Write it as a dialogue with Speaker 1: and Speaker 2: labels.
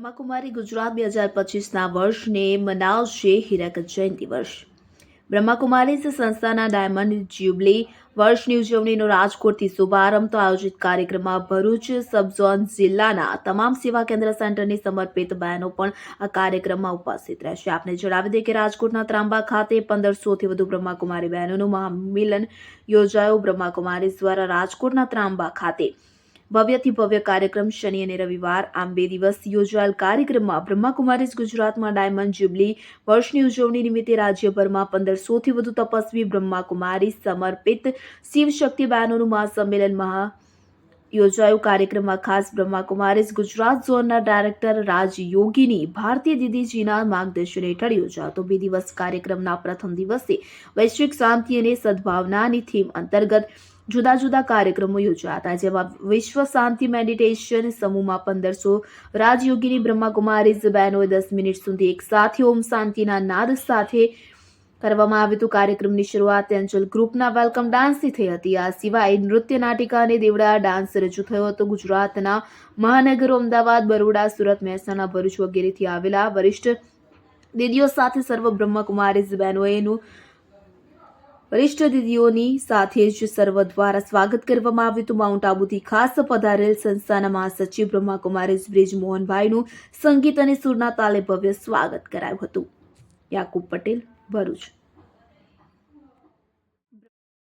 Speaker 1: બ્રહ્માકુમારી ગુજરાત બે હજાર પચીસના વર્ષને મનાવશે હીરક જયંતિ વર્ષ. બ્રહ્માકુમારીઝ સંસ્થાના ડાયમંડ જ્યુબલી વર્ષની ઉજવણીનો રાજકોટથી શુભારંભ. તો આયોજિત કાર્યક્રમમાં ભરૂચ સબઝોન જિલ્લાના તમામ સેવા કેન્દ્ર સેન્ટરની સમર્પિત બહેનો પણ આ કાર્યક્રમમાં ઉપસ્થિત રહેશે. આપને જણાવી દઈએ કે રાજકોટના ત્રાંબા ખાતે પંદરસોથી વધુ બ્રહ્માકુમારી બહેનોનું મહામિલન યોજાયું. બ્રહ્માકુમારી દ્વારા રાજકોટના ત્રાંબા ખાતે ભવ્યથી ભવ્ય કાર્યક્રમ શનિ અને રવિવાર આમ બે દિવસ યોજાયેલ કાર્યક્રમમાં બ્રહ્માકુમારીઝ ગુજરાતમાં ડાયમંડ જ્યુબલી વર્ષની ઉજવણી નિમિત્તે રાજ્યભરમાં પંદરસોથી વધુ તપસ્વી બ્રહ્માકુમારી સમર્પિત શિવશક્તિ બહેનોનું મહાસંમેલન મહા યોજાયું કાર્યક્રમમાં ખાસ બ્રહ્માકુમારીઝ ગુજરાત ઝોનના ડાયરેક્ટર રાજ યોગીની ભારતીય દીદીજીના માર્ગદર્શન હેઠળ યોજાતો બે દિવસ કાર્યક્રમના પ્રથમ દિવસે વૈશ્વિક શાંતિ અને સદભાવનાની થીમ અંતર્ગત જુદા જુદા કાર્યક્રમો યોજાયા હતા જેમાં વિશ્વ શાંતિ મેડિટેશન સમૂહમાં પંદરસો રાજયોગીની બ્રહ્માકુમારીઝ બહેનોએ દસ મિનિટ સુધી એક સાથે ઓમ શાંતિના નાદ સાથે કરવામાં આવ્યું કાર્યક્રમની શરૂઆત એન્જલ ગ્રુપના વેલકમ ડાન્સથી થઈ હતી. આ સિવાય નૃત્ય નાટિકા અને દેવડા ડાન્સ રજૂ થયો હતો. ગુજરાતના મહાનગરો અમદાવાદ, બરોડા, સુરત, મહેસાણા, ભરૂચ વગેરેથી આવેલા વરિષ્ઠ દીદીઓ સાથે સર્વ બ્રહ્મકુમારીઝ બહેનોએનું વરિષ્ઠ દીદીઓની સાથે જ સર્વ દ્વારા સ્વાગત કરવામાં આવ્યું હતું. માઉન્ટ આબુથી ખાસ પધારેલ સંસ્થાના મહાસચિવ બ્રહ્માકુમારી બ્રિજ મોહનભાઈનું સંગીત અને સુરના તાલે ભવ્ય સ્વાગત કરાયું હતું. યાકુબ પટેલ ભરૂચ